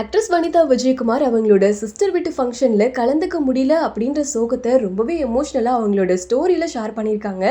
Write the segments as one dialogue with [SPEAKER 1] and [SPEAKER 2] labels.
[SPEAKER 1] Actress Vanitha Vijayakumar அவங்களோட sister வீட்டு ஃபங்க்ஷனில் கலந்துக்க முடியல அப்படின்ற சோகத்தை ரொம்பவே எமோஷ்னலாக அவங்களோட ஸ்டோரியில் ஷேர் பண்ணியிருக்காங்க.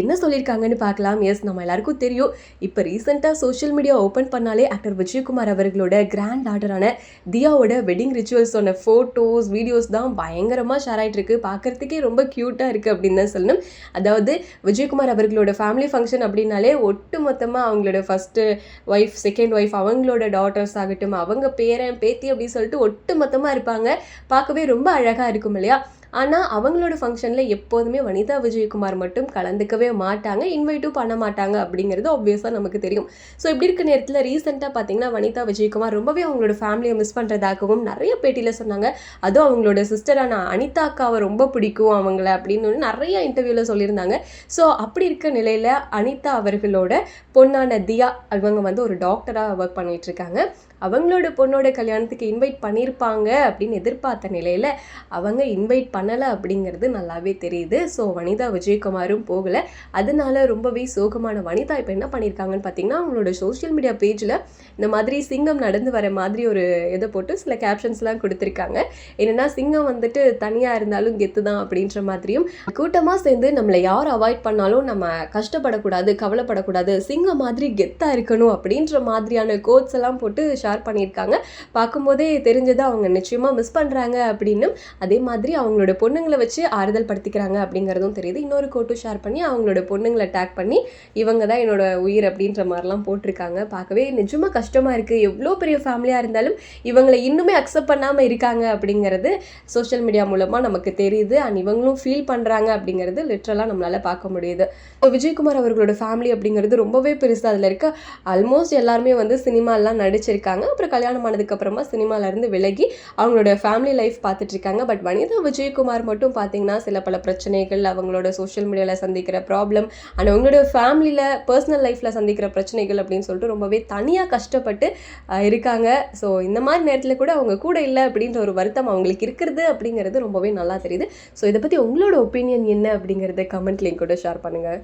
[SPEAKER 1] என்ன சொல்லியிருக்காங்கன்னு பார்க்கலாம். எஸ் நம்ம எல்லாருக்கும் தெரியும். இப்போ ரீசெண்டாக சோஷியல் மீடியா ஓப்பன் பண்ணாலே ஆக்டர் விஜயகுமார் அவர்களோட கிராண்ட் டாட்டரான தியாவோட வெட்டிங் ரிச்சுவல்ஸ் ஃபோட்டோஸ் வீடியோஸ் தான் பயங்கரமாக ஷேர் ஆகிட்டு இருக்கு. பார்க்குறதுக்கே ரொம்ப க்யூட்டாக இருக்குது அப்படின்னு தான் சொல்லணும். அதாவது விஜயகுமார் அவர்களோட ஃபேமிலி ஃபங்க்ஷன் அப்படின்னாலே ஒட்டு மொத்தமாக அவங்களோட ஃபஸ்ட்டு ஒய்ஃப் செகண்ட் ஒய்ஃப் அவங்களோட டாட்டர்ஸ் ஆகட்டும் அவங்க பேரை பேத்தி அப்படின்னு சொல்லிட்டு ஒட்டு மொத்தமாக இருப்பாங்க. பார்க்கவே ரொம்ப அழகாக இருக்கும் இல்லையா? ஆனால் அவங்களோட ஃபங்க்ஷனில் எப்போதுமே வனிதா விஜயகுமார் மட்டும் கலந்துக்கவே மாட்டாங்க இன்வைட்டும் பண்ண மாட்டாங்க அப்படிங்கிறது ஆப்வியஸாக நமக்கு தெரியும். ஸோ இப்படி இருக்க நேரத்தில் ரீசெண்டாக பார்த்தீங்கன்னா வனிதா விஜயகுமார் ரொம்பவே அவங்களோட ஃபேமிலியை மிஸ் பண்ணுறதாகவும் நிறைய பேட்டியில் சொன்னாங்க. அதுவும் அவங்களோட சிஸ்டரான அனிதா அக்காவை ரொம்ப பிடிக்கும் அவங்கள அப்படின்னு நிறைய இன்டர்வியூவில் சொல்லியிருந்தாங்க. ஸோ அப்படி இருக்க நிலையில் அனிதா அவர்களோட பொண்ணான தியா அவங்க வந்து ஒரு டாக்டராக ஒர்க் பண்ணிகிட்டு இருக்காங்க. அவங்களோட பொண்ணோட கல்யாணத்துக்கு இன்வைட் பண்ணியிருப்பாங்க அப்படின்னு எதிர்பார்த்த நிலையில் அவங்க இன்வைட் பண்ணலை அப்படிங்கிறது நல்லாவே தெரியுது. ஸோ வனிதா விஜயகுமாரும் போகலை. அதனால ரொம்பவே சோகமான வனிதா இப்போ என்ன பண்ணியிருக்காங்கன்னு பார்த்தீங்கன்னா அவங்களோட சோஷியல் மீடியா பேஜில் இந்த மாதிரி சிங்கம் நடந்து வர மாதிரி ஒரு இதை போட்டு சில கேப்ஷன்ஸ்லாம் கொடுத்துருக்காங்க. என்னென்னா சிங்கம் வந்துட்டு தனியாக இருந்தாலும் கெத்து தான் அப்படின்ற மாதிரியும். கூட்டமாக சேர்ந்து நம்மளை யார் அவாய்ட் பண்ணாலும் நம்ம கஷ்டப்படக்கூடாது கவலைப்படக்கூடாது சிங்கம் மாதிரி கெத்தாக இருக்கணும் அப்படின்ற மாதிரியான கோட்ஸ் எல்லாம் போட்டு ஷேர் பண்ணியிருக்காங்க பார்க்கும்போதே தெரிஞ்சது அவங்க நிச்சயமாக மிஸ் பண்ணுறாங்க அப்படின்னு அதே மாதிரி அவங்களோட பொண்ணுங்களை வச்சு ஆறுதல் படுத்திக்கிறாங்க அப்படிங்கிறதும் தெரியுது. இன்னொரு கோட்டும் ஷேர் பண்ணி அவங்களோட பொண்ணுங்களை டேக் பண்ணி இவங்க தான் என்னோட உயிர் அப்படின்ற மாதிரிலாம் போட்டிருக்காங்க. பார்க்கவே நிஜமாக கஷ்டமாக இருக்குது எவ்வளோ பெரிய ஃபேமிலியாக இருந்தாலும் இவங்களை இன்னுமே அக்செப்ட் பண்ணாமல் இருக்காங்க அப்படிங்கிறது சோஷியல் மீடியா மூலமாக நமக்கு தெரியுது. அண்ட் இவங்களும் ஃபீல் பண்ணுறாங்க அப்படிங்கிறது லிட்ரலாக நம்மளால் பார்க்க முடியுது. இப்போ விஜயகுமார் அவர்களோட ஃபேமிலி அப்படிங்கிறது ரொம்பவே பெருசு அதில் இருக்க. ஆல்மோஸ்ட் எல்லாருமே வந்து சினிமாலாம் நடிச்சிருக்காங்க. அப்புறம் கல்யாணம் ஆனதுக்கப்புறமா சினிமாலேருந்து விலகி அவங்களோட ஃபேமிலி லைஃப் பார்த்துட்ருக்காங்க பட் வனிதா விஜயகுமார் மட்டும் பார்த்தீங்கன்னா சில பல பிரச்சனைகள் அவங்களோட சோஷியல் மீடியாவில் சந்திக்கிற ப்ராப்ளம் அண்ட் அவங்களோட ஃபேமிலியில் பர்சனல் லைஃப்பில் சந்திக்கிற பிரச்சனைகள் அப்படின்னு சொல்லிட்டு ரொம்பவே தனியாக கஷ்டப்பட்டு இருக்காங்க. ஸோ இந்த மாதிரி நேரத்தில் கூட அவங்க கூட இல்லை அப்படின்ற ஒரு வருத்தம் அவங்களுக்கு இருக்கிறது அப்படிங்கிறது ரொம்பவே நல்லா தெரியுது. ஸோ இதை பற்றி உங்களோட ஒப்பீனியன் என்ன அப்படிங்கிறத கமெண்ட்லேயும் கூட ஷேர் பண்ணுங்கள்